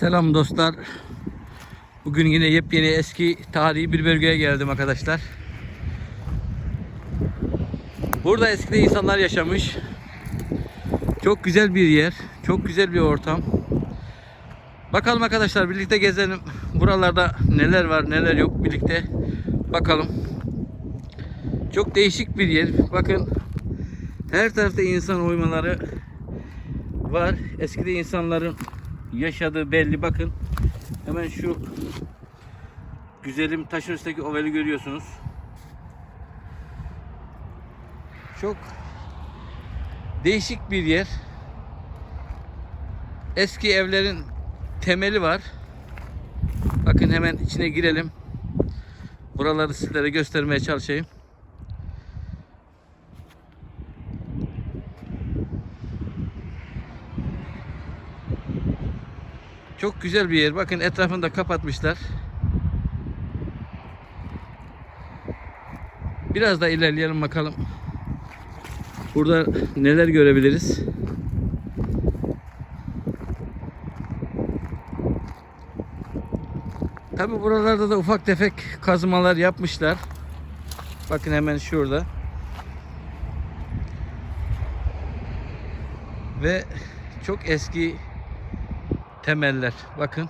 Selam dostlar. Bugün yine yepyeni eski tarihi bir bölgeye geldim arkadaşlar. Burada eskiden insanlar yaşamış. Çok güzel bir yer. Çok güzel bir ortam. Bakalım arkadaşlar birlikte gezelim. Buralarda neler var neler yok birlikte bakalım. Çok değişik bir yer. Bakın her tarafta insan oymaları var. Eskide insanların yaşadığı belli. Bakın hemen şu güzelim taşın üstteki oveli görüyorsunuz. Çok değişik bir yer. Eski evlerin temeli var. Bakın hemen içine girelim. Buraları sizlere göstermeye çalışayım. Çok güzel bir yer. Bakın etrafını da kapatmışlar. Biraz da ilerleyelim bakalım. Burada neler görebiliriz? Tabi buralarda da ufak tefek kazmalar yapmışlar. Bakın hemen şurada. Ve çok eski temeller. Bakın.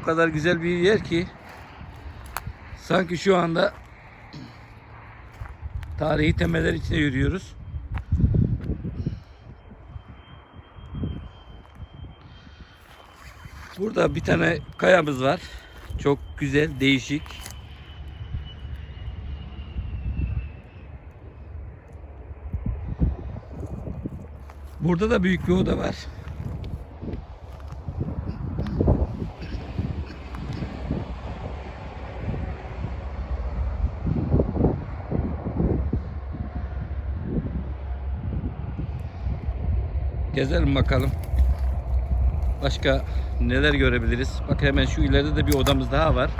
O kadar güzel bir yer ki sanki şu anda tarihi temeller içinde yürüyoruz. Burada bir tane kayamız var. Çok güzel, değişik. Burada da büyük bir oda var. Gezelim bakalım. Başka neler görebiliriz? Bak hemen şu ileride de bir odamız daha var.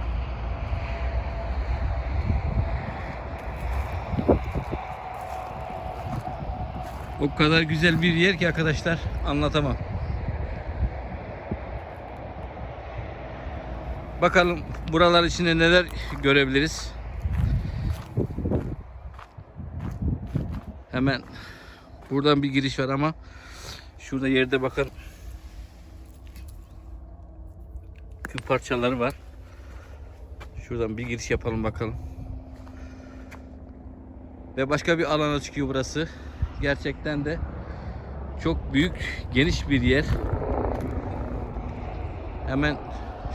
O kadar güzel bir yer ki arkadaşlar anlatamam. Bakalım buralar içinde neler görebiliriz. Hemen buradan bir giriş var ama şurada yerde bakın küp parçaları var. Şuradan bir giriş yapalım bakalım. Ve başka bir alana çıkıyor burası. Gerçekten de çok büyük, geniş bir yer. Hemen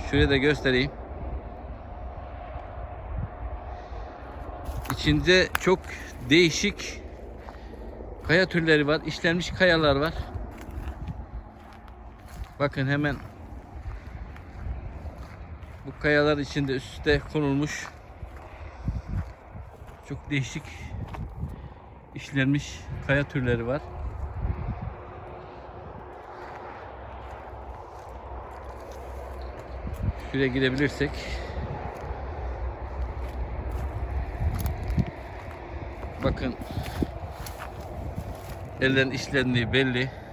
şuraya da göstereyim. İçinde çok değişik kaya türleri var. işlenmiş kayalar var. Bakın hemen bu kayalar içinde üstte konulmuş çok değişik işlenmiş kaya türleri var. Şuraya girebilirsek bakın ellerin işlendiği belli.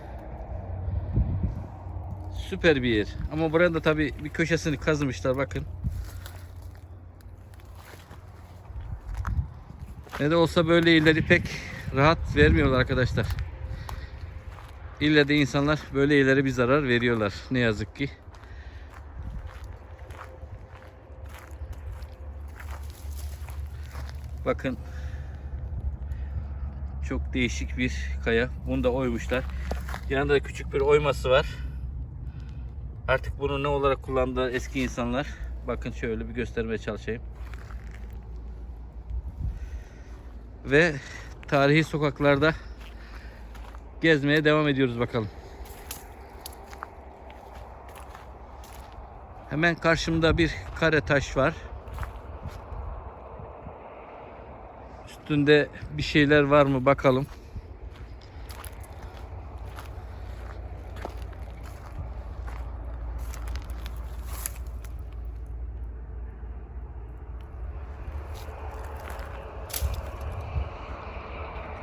Süper bir yer. Ama buraya da tabi bir köşesini kazımışlar bakın. Ne de olsa böyle yerleri pek rahat vermiyorlar arkadaşlar. İlle de insanlar böyle yerlere bir zarar veriyorlar. Ne yazık ki. Bakın. Çok değişik bir kaya. Bunu da oymuşlar. Yanında da küçük bir oyması var. Artık bunu ne olarak kullandığı eski insanlar. Bakın şöyle bir göstermeye çalışayım. Ve tarihi sokaklarda gezmeye devam ediyoruz bakalım. Hemen karşımda bir kare taş var. Üstünde bir şeyler var mı bakalım.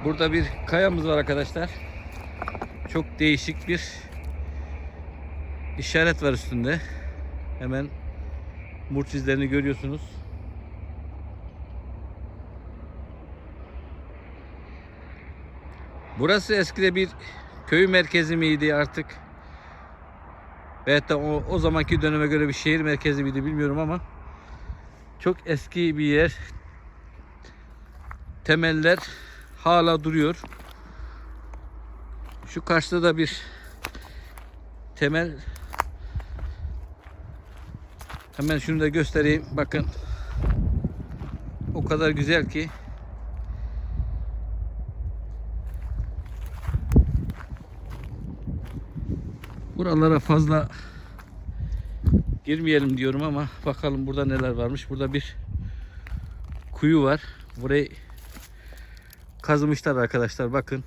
Burada bir kayamız var arkadaşlar. Çok değişik bir işaret var üstünde. Hemen murç izlerini görüyorsunuz. Burası eskide bir köy merkezi miydi artık? Veyahut da o, o zamanki döneme göre bir şehir merkezi miydi bilmiyorum ama çok eski bir yer. Temeller hala duruyor. Şu karşıda da bir temel hemen şunu da göstereyim. Bakın o kadar güzel ki buralara fazla girmeyelim diyorum ama bakalım burada neler varmış. Burada bir kuyu var. Burayı kazımışlar arkadaşlar bakın.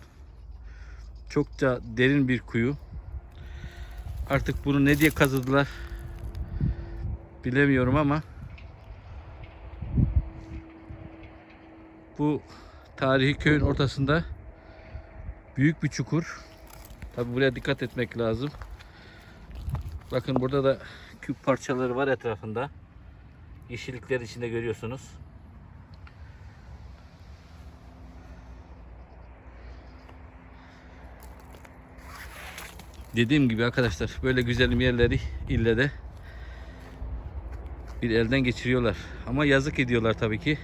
Çokça derin bir kuyu. Artık bunu ne diye kazıdılar bilemiyorum ama bu tarihi köyün ortasında büyük bir çukur. Tabi buraya dikkat etmek lazım. Bakın burada da küp parçaları var etrafında. Yeşillikler içinde görüyorsunuz. Dediğim gibi arkadaşlar böyle güzel yerleri ille de bir elden geçiriyorlar. Ama yazık ediyorlar tabii ki.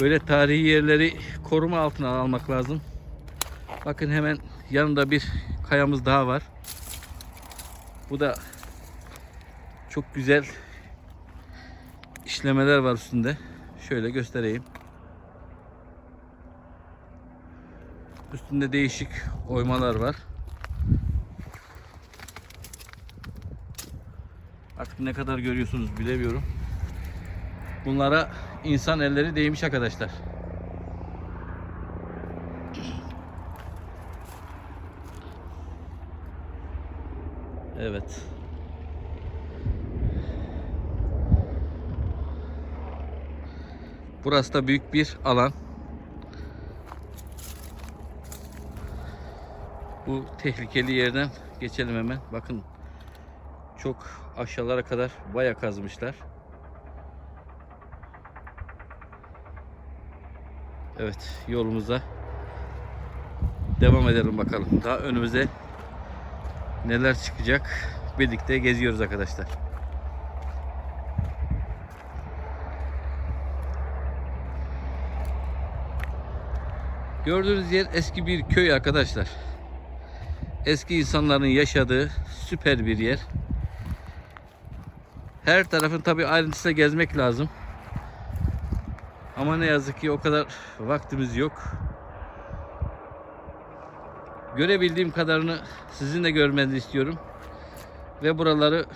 Böyle tarihi yerleri koruma altına almak lazım. Bakın hemen yanında bir kayamız daha var. Bu da çok güzel işlemeler var üstünde. Şöyle göstereyim. Üstünde değişik oymalar var. Artık ne kadar görüyorsunuz bilemiyorum. Bunlara insan elleri değmiş arkadaşlar. Evet. Burası da büyük bir alan. Bu tehlikeli yerden geçelim hemen. Bakın çok aşağılara kadar baya kazmışlar. Evet yolumuza devam edelim bakalım. Daha önümüze neler çıkacak birlikte geziyoruz arkadaşlar. Gördüğünüz yer eski bir köy arkadaşlar. Eski insanların yaşadığı süper bir yer. Her tarafın tabi ayrıntısına gezmek lazım. Ama ne yazık ki o kadar vaktimiz yok. Görebildiğim kadarını sizin de görmenizi istiyorum. Ve buraları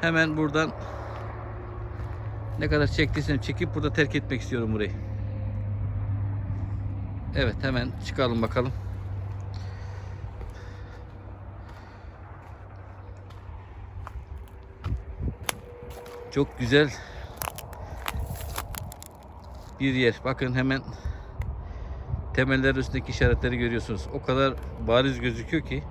hemen buradan ne kadar çektiysem çekip burada terk etmek istiyorum burayı. Evet hemen çıkalım bakalım. Çok güzel bir yer. Bakın hemen temeller üstündeki işaretleri görüyorsunuz. O kadar bariz gözüküyor ki.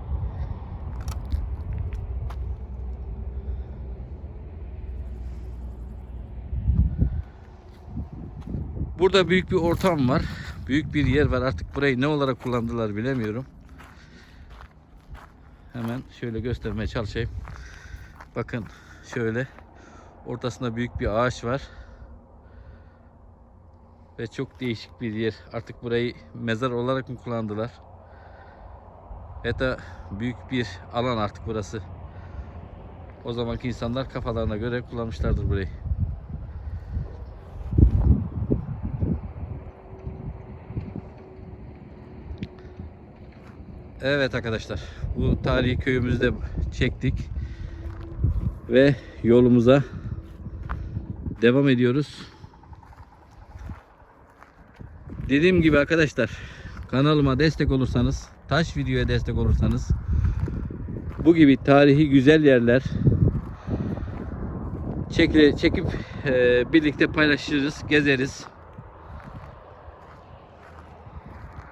Burada büyük bir ortam var. Büyük bir yer var. Artık burayı ne olarak kullandılar bilemiyorum. Hemen şöyle göstermeye çalışayım. Bakın şöyle ortasında büyük bir ağaç var. Ve çok değişik bir yer. Artık burayı mezar olarak mı kullandılar? Da büyük bir alan artık burası. O zamanki insanlar kafalarına göre kullanmışlardır burayı. Evet arkadaşlar. Bu tarihi köyümüzü de çektik. Ve yolumuza devam ediyoruz. Dediğim gibi arkadaşlar kanalıma destek olursanız, taş videoya destek olursanız bu gibi tarihi güzel yerler çekile, çekip e, birlikte paylaşırız, gezeriz.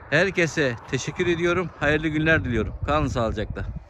Herkese teşekkür ediyorum. Hayırlı günler diliyorum. Kalın sağlıcakla.